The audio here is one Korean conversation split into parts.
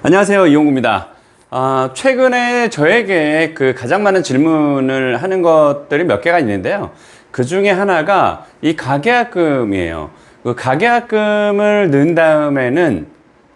안녕하세요 이용구입니다. 아, 최근에 저에게 그 가장 많은 질문을 하는 것들이 몇 개가 있는데요. 그 중에 하나가 이 가계약금이에요. 그 가계약금을 넣은 다음에는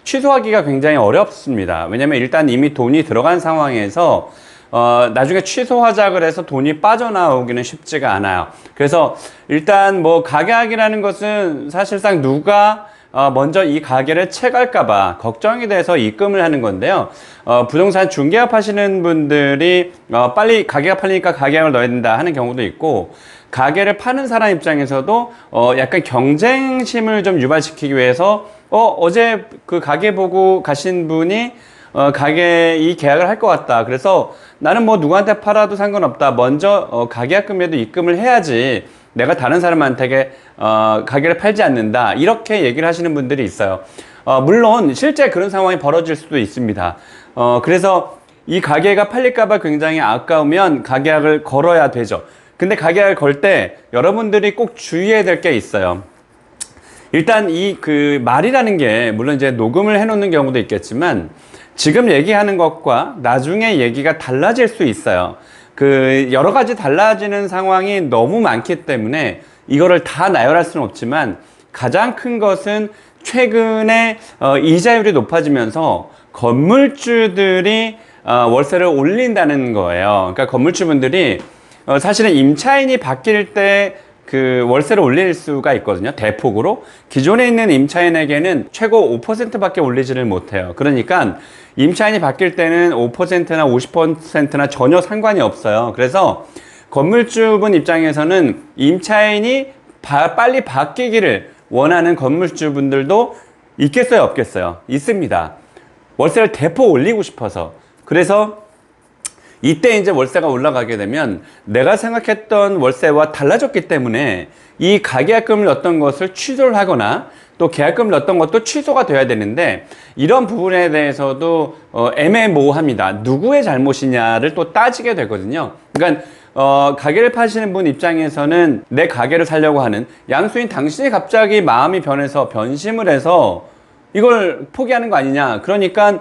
취소하기가 굉장히 어렵습니다. 왜냐면 일단 이미 돈이 들어간 상황에서 어, 나중에 취소하자 그래서 돈이 빠져나오기는 쉽지가 않아요. 그래서 일단 뭐 가계약이라는 것은 사실상 누가 어, 먼저 이 가게를 채갈까봐 걱정이 돼서 입금을 하는 건데요. 어, 부동산 중개업 하시는 분들이 어, 빨리 가게가 팔리니까 가계약을 넣어야 된다 하는 경우도 있고, 가게를 파는 사람 입장에서도 어, 약간 경쟁심을 좀 유발시키기 위해서 어, 어제 그 가게 보고 가신 분이 어, 가게 이 계약을 할 것 같다. 그래서 나는 뭐 누구한테 팔아도 상관없다. 먼저 어, 가계약금에도 입금을 해야지. 내가 다른 사람한테 어, 가게를 팔지 않는다. 이렇게 얘기를 하시는 분들이 있어요. 어, 물론 실제 그런 상황이 벌어질 수도 있습니다. 어, 그래서 이 가게가 팔릴까봐 굉장히 아까우면 가계약을 걸어야 되죠. 근데 가계약을 걸 때 여러분들이 꼭 주의해야 될 게 있어요. 일단 이 그 말이라는 게 물론 이제 녹음을 해 놓는 경우도 있겠지만 지금 얘기하는 것과 나중에 얘기가 달라질 수 있어요. 그 여러 가지 달라지는 상황이 너무 많기 때문에 이거를 다 나열할 수는 없지만 가장 큰 것은 최근에 어, 이자율이 높아지면서 건물주들이 어, 월세를 올린다는 거예요. 그러니까 건물주분들이 어, 사실은 임차인이 바뀔 때 그 월세를 올릴 수가 있거든요. 대폭으로. 기존에 있는 임차인에게는 최고 5%밖에 올리지를 못해요. 그러니까 임차인이 바뀔 때는 5%나 50%나 전혀 상관이 없어요. 그래서 건물주분 입장에서는 임차인이 바- 빨리 바뀌기를 원하는 건물주분들도 있겠어요, 없겠어요? 있습니다. 월세를 대폭 올리고 싶어서. 그래서 이때 이제 월세가 올라가게 되면 내가 생각했던 월세와 달라졌기 때문에 이 가계약금을 넣었던 것을 취소를 하거나 또 계약금을 넣었던 것도 취소가 돼야 되는데 이런 부분에 대해서도 어, 애매모호합니다. 누구의 잘못이냐를 또 따지게 되거든요. 그러니까 어, 가게를 파시는 분 입장에서는 내 가게를 살려고 하는 양수인 당신이 갑자기 마음이 변해서 변심을 해서 이걸 포기하는 거 아니냐. 그러니까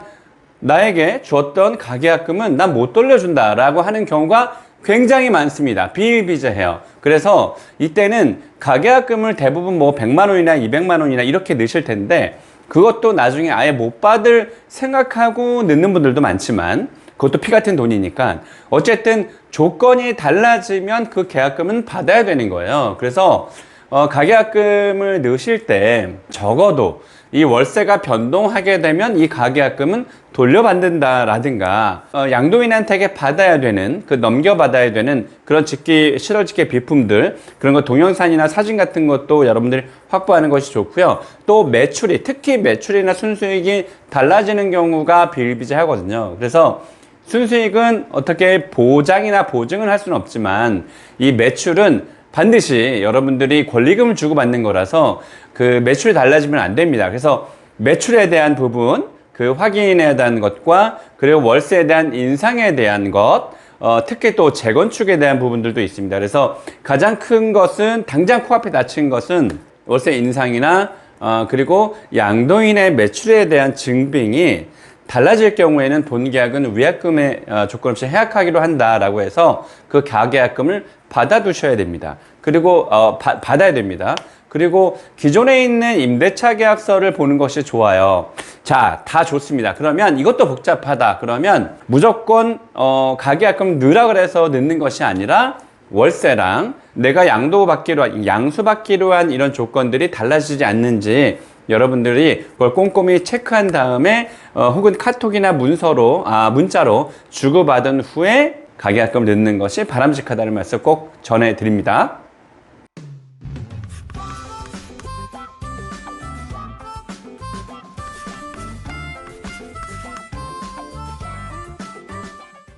나에게 주었던 가계약금은 난 못 돌려준다 라고 하는 경우가 굉장히 많습니다. 비일비재해요. 그래서 이때는 가계약금을 대부분 뭐 100만 원이나 200만 원이나 이렇게 넣으실 텐데 그것도 나중에 아예 못 받을 생각하고 넣는 분들도 많지만 그것도 피 같은 돈이니까 어쨌든 조건이 달라지면 그 계약금은 받아야 되는 거예요. 그래서 어, 가계약금을 넣으실 때 적어도 이 월세가 변동하게 되면 이 가계약금은 돌려받는다라든가 어, 양도인한테 받아야 되는 그 넘겨받아야 되는 그런 직기 실어직계 비품들 그런 거 동영상이나 사진 같은 것도 여러분들이 확보하는 것이 좋고요. 또 매출이 특히 매출이나 순수익이 달라지는 경우가 비일비재하거든요. 그래서 순수익은 어떻게 보장이나 보증을 할 수는 없지만 이 매출은 반드시 여러분들이 권리금을 주고 받는 거라서 그 매출이 달라지면 안 됩니다. 그래서 매출에 대한 부분, 그 확인에 대한 것과 그리고 월세에 대한 인상에 대한 것, 어, 특히 또 재건축에 대한 부분들도 있습니다. 그래서 가장 큰 것은 당장 코앞에 닥친 것은 월세 인상이나 어, 그리고 양도인의 매출에 대한 증빙이 달라질 경우에는 본계약은 위약금의 어, 조건 없이 해약하기로 한다라고 해서 그 가계약금을 받아두셔야 됩니다. 그리고 어, 바- 받아야 됩니다. 그리고 기존에 있는 임대차 계약서를 보는 것이 좋아요. 자, 다 좋습니다. 그러면 이것도 복잡하다. 그러면 무조건 어, 가계약금 넣으라 그래서 넣는 것이 아니라 월세랑 내가 양도 받기로 한, 양수 받기로 한 이런 조건들이 달라지지 않는지 여러분들이 그걸 꼼꼼히 체크한 다음에 어, 혹은 카톡이나 문서로 아 문자로 주고받은 후에 가계약금을 넣는 것이 바람직하다는 말씀 꼭 전해드립니다.